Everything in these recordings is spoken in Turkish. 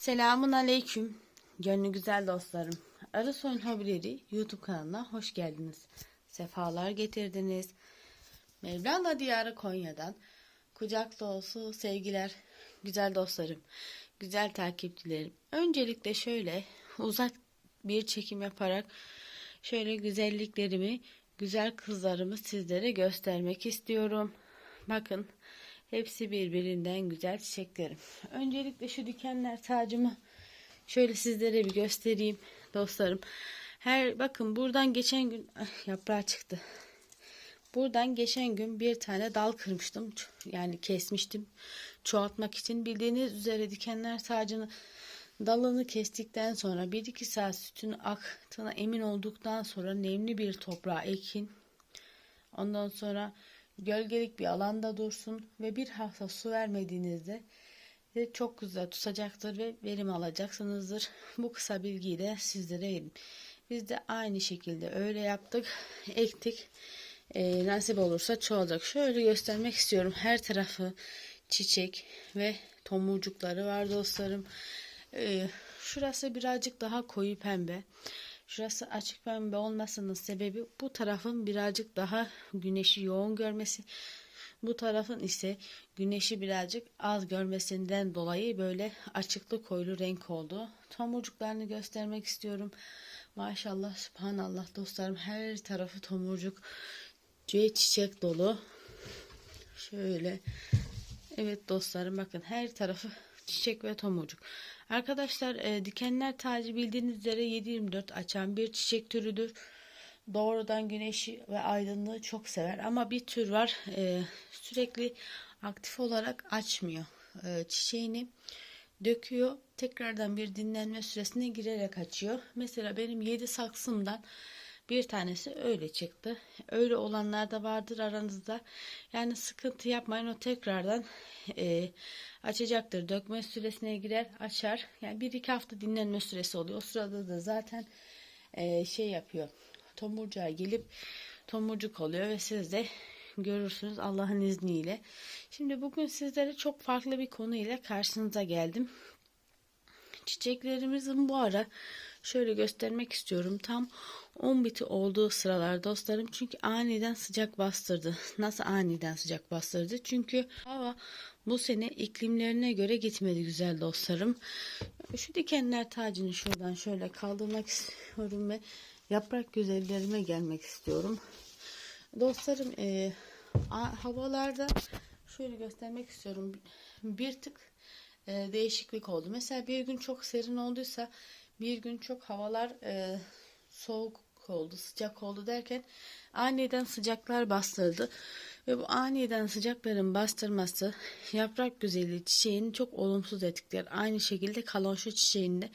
Selamun aleyküm. Gönlü güzel dostlarım. Arı Soyun Hobileri YouTube kanalına hoş geldiniz. Sefalar getirdiniz. Mevlana Diyarı Konya'dan kucak dolusu sevgiler güzel dostlarım, güzel takipçilerim. Öncelikle şöyle uzak bir çekim yaparak şöyle güzelliklerimi, güzel kızlarımı sizlere göstermek istiyorum. Bakın hepsi birbirinden güzel çiçeklerim. Öncelikle şu dikenler tacımı şöyle sizlere bir göstereyim dostlarım. Her bakın buradan geçen gün ah, yaprağı çıktı. Buradan geçen gün bir tane dal kırmıştım. Yani kesmiştim. Çoğaltmak için. Bildiğiniz üzere dikenler tacını dalını kestikten sonra 1-2 saat sütün aktığına emin olduktan sonra nemli bir toprağa ekin. Ondan sonra gölgelik bir alanda dursun ve bir hafta su vermediğinizde de çok güzel tutacaktır ve verim alacaksınızdır. Bu kısa bilgiyi de sizlere vereyim. Biz de aynı şekilde öyle yaptık. Ektik. Ee, nasip olursa çoğalacak. Şöyle göstermek istiyorum. Her tarafı çiçek ve tomurcukları var dostlarım. Ee, şurası birazcık daha koyu pembe. Şurası açık pembe olmasının sebebi bu tarafın birazcık daha güneşi yoğun görmesi. Bu tarafın ise güneşi birazcık az görmesinden dolayı böyle açıklı koyulu renk oldu. Tomurcuklarını göstermek istiyorum. Maşallah subhanallah dostlarım her tarafı tomurcuk ve çiçek dolu. Şöyle. Evet dostlarım bakın her tarafı çiçek ve tomurcuk. Arkadaşlar e, dikenler tacı bildiğiniz üzere 7-24 açan bir çiçek türüdür. Doğrudan güneşi ve aydınlığı çok sever. Ama bir tür var e, sürekli aktif olarak açmıyor e, çiçeğini. Döküyor. Tekrardan bir dinlenme süresine girerek açıyor. Mesela benim 7 saksımdan bir tanesi öyle çıktı. Öyle olanlar da vardır aranızda. Yani sıkıntı yapmayın o tekrardan e, açacaktır. Dökme süresine girer açar. Yani bir iki hafta dinlenme süresi oluyor. O sırada da zaten e, şey yapıyor. Tomurcuğa gelip tomurcuk oluyor ve siz de görürsünüz Allah'ın izniyle. Şimdi bugün sizlere çok farklı bir konu ile karşınıza geldim. Çiçeklerimizin bu ara şöyle göstermek istiyorum. Tam 10 biti olduğu sıralar dostlarım. Çünkü aniden sıcak bastırdı. Nasıl aniden sıcak bastırdı? Çünkü hava bu sene iklimlerine göre gitmedi güzel dostlarım. Şu dikenler tacını şuradan şöyle kaldırmak istiyorum ve yaprak güzellerime gelmek istiyorum. Dostlarım e, havalarda şöyle göstermek istiyorum. Bir tık e, değişiklik oldu. Mesela bir gün çok serin olduysa bir gün çok havalar e, soğuk oldu, sıcak oldu derken aniden sıcaklar bastırdı. Ve bu aniden sıcakların bastırması yaprak güzelliği çiçeğini çok olumsuz etkiler. Aynı şekilde kalonşu çiçeğinde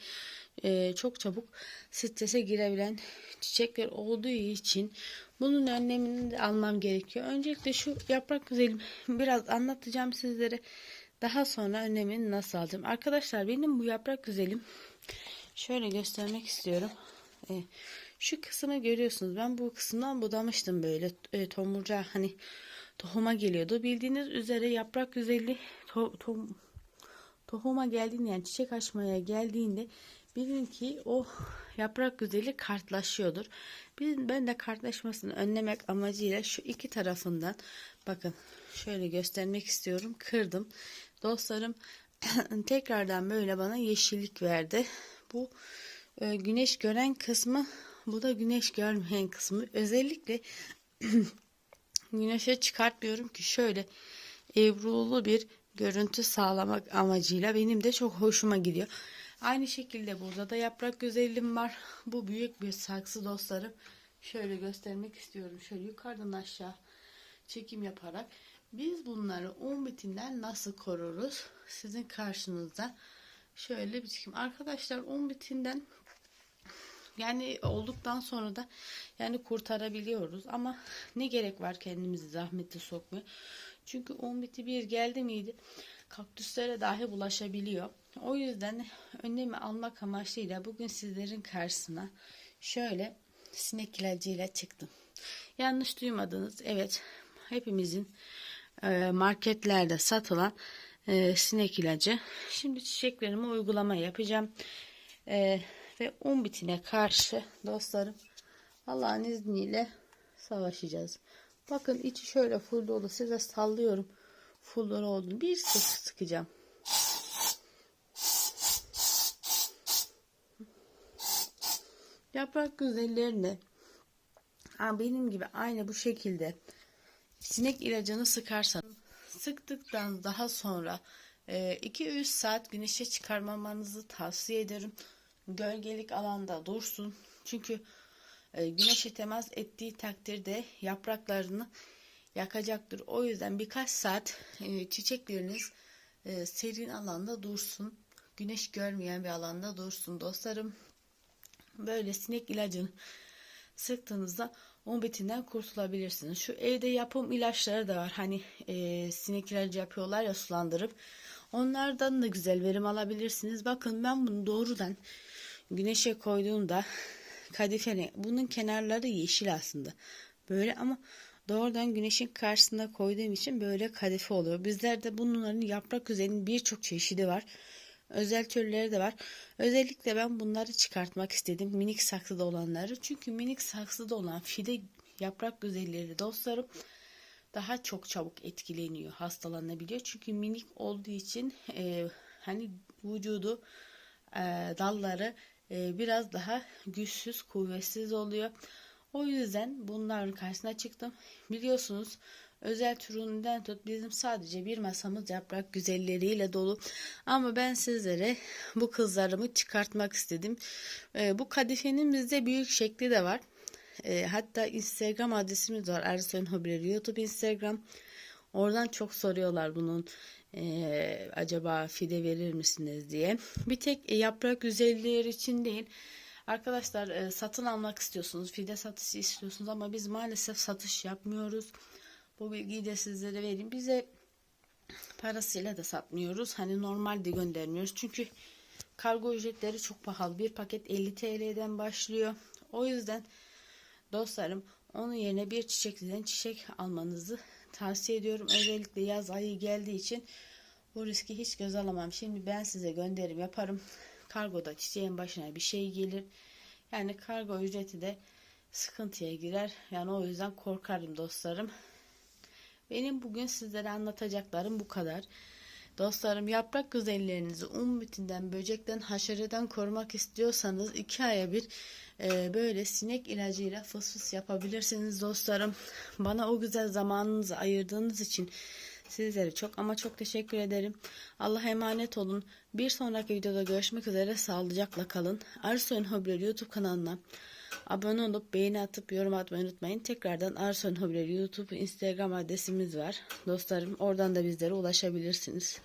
e, çok çabuk strese girebilen çiçekler olduğu için bunun önlemini de almam gerekiyor. Öncelikle şu yaprak güzelim biraz anlatacağım sizlere. Daha sonra önlemini nasıl alacağım. Arkadaşlar benim bu yaprak güzelim şöyle göstermek istiyorum. E, şu kısmı görüyorsunuz. Ben bu kısımdan budamıştım böyle e, tomurcağı hani tohuma geliyordu. Bildiğiniz üzere yaprak güzelliği to, to, tohuma geldiğinde yani çiçek açmaya geldiğinde bilin ki o yaprak güzeli kartlaşıyordur. Ben de kartlaşmasını önlemek amacıyla şu iki tarafından bakın şöyle göstermek istiyorum. Kırdım. Dostlarım tekrardan böyle bana yeşillik verdi. Bu e, güneş gören kısmı bu da güneş görmeyen kısmı. Özellikle güneşe çıkartmıyorum ki şöyle evrulu bir görüntü sağlamak amacıyla benim de çok hoşuma gidiyor. Aynı şekilde burada da yaprak güzelliğim var. Bu büyük bir saksı dostlarım. Şöyle göstermek istiyorum. Şöyle yukarıdan aşağı çekim yaparak biz bunları un bitinden nasıl koruruz? Sizin karşınızda şöyle bir çekim. Arkadaşlar un bitinden yani olduktan sonra da yani kurtarabiliyoruz ama ne gerek var kendimizi zahmete sokmaya. Çünkü un biti bir geldi miydi kaktüslere dahi bulaşabiliyor. O yüzden önlemi almak amaçlıyla bugün sizlerin karşısına şöyle sinek ilacıyla çıktım. Yanlış duymadınız. Evet hepimizin e, marketlerde satılan e, sinek ilacı. Şimdi çiçeklerime uygulama yapacağım. E, ve un bitine karşı dostlarım Allah'ın izniyle savaşacağız. Bakın içi şöyle full dolu. Size sallıyorum. Full dolu olduğunu. Bir sık sıkacağım. Yaprak güzellerini benim gibi aynı bu şekilde sinek ilacını sıkarsanız sıktıktan daha sonra 2-3 saat güneşe çıkarmamanızı tavsiye ederim. Gölgelik alanda dursun. Çünkü e, güneşe temas ettiği takdirde yapraklarını yakacaktır. O yüzden birkaç saat e, çiçekleriniz e, serin alanda dursun. Güneş görmeyen bir alanda dursun dostlarım. Böyle sinek ilacını sıktığınızda on bitinden kurtulabilirsiniz. Şu evde yapım ilaçları da var. Hani e, sinek ilacı yapıyorlar ya sulandırıp. Onlardan da güzel verim alabilirsiniz. Bakın ben bunu doğrudan güneşe koyduğumda kadifene bunun kenarları yeşil aslında. Böyle ama doğrudan güneşin karşısında koyduğum için böyle kadife oluyor. Bizlerde bunların yaprak üzerinin birçok çeşidi var. Özel türleri de var. Özellikle ben bunları çıkartmak istedim. Minik saksıda olanları. Çünkü minik saksıda olan fide yaprak güzelleri dostlarım daha çok çabuk etkileniyor, hastalanabiliyor. Çünkü minik olduğu için e, hani vücudu e, dalları e, biraz daha güçsüz, kuvvetsiz oluyor. O yüzden bunların karşısına çıktım. Biliyorsunuz özel türünden tut bizim sadece bir masamız yaprak güzelleriyle dolu. Ama ben sizlere bu kızlarımı çıkartmak istedim. E, bu kadifenin bizde büyük şekli de var. E, hatta Instagram adresimiz var. Ersoy'un Hobileri YouTube Instagram. Oradan çok soruyorlar bunun e, acaba fide verir misiniz diye. Bir tek e, yaprak güzelleri için değil. Arkadaşlar e, satın almak istiyorsunuz. Fide satışı istiyorsunuz ama biz maalesef satış yapmıyoruz. Bu bilgiyi de sizlere vereyim. Bize parasıyla da satmıyoruz. Hani normalde göndermiyoruz. Çünkü kargo ücretleri çok pahalı. Bir paket 50 TL'den başlıyor. O yüzden dostlarım onun yerine bir çiçekten çiçek almanızı tavsiye ediyorum. Özellikle yaz ayı geldiği için bu riski hiç göz alamam. Şimdi ben size gönderim yaparım. Kargoda çiçeğin başına bir şey gelir. Yani kargo ücreti de sıkıntıya girer. Yani o yüzden korkarım dostlarım. Benim bugün sizlere anlatacaklarım bu kadar. Dostlarım yaprak güzellerinizi un bitinden, böcekten, haşereden korumak istiyorsanız iki aya bir e, böyle sinek ilacıyla fıs fıs yapabilirsiniz dostlarım. Bana o güzel zamanınızı ayırdığınız için sizlere çok ama çok teşekkür ederim. Allah'a emanet olun. Bir sonraki videoda görüşmek üzere. Sağlıcakla kalın. Arsoy'un Hobileri YouTube kanalına abone olup beğeni atıp yorum atmayı unutmayın. Tekrardan Arsoy'un Hobileri YouTube Instagram adresimiz var. Dostlarım oradan da bizlere ulaşabilirsiniz.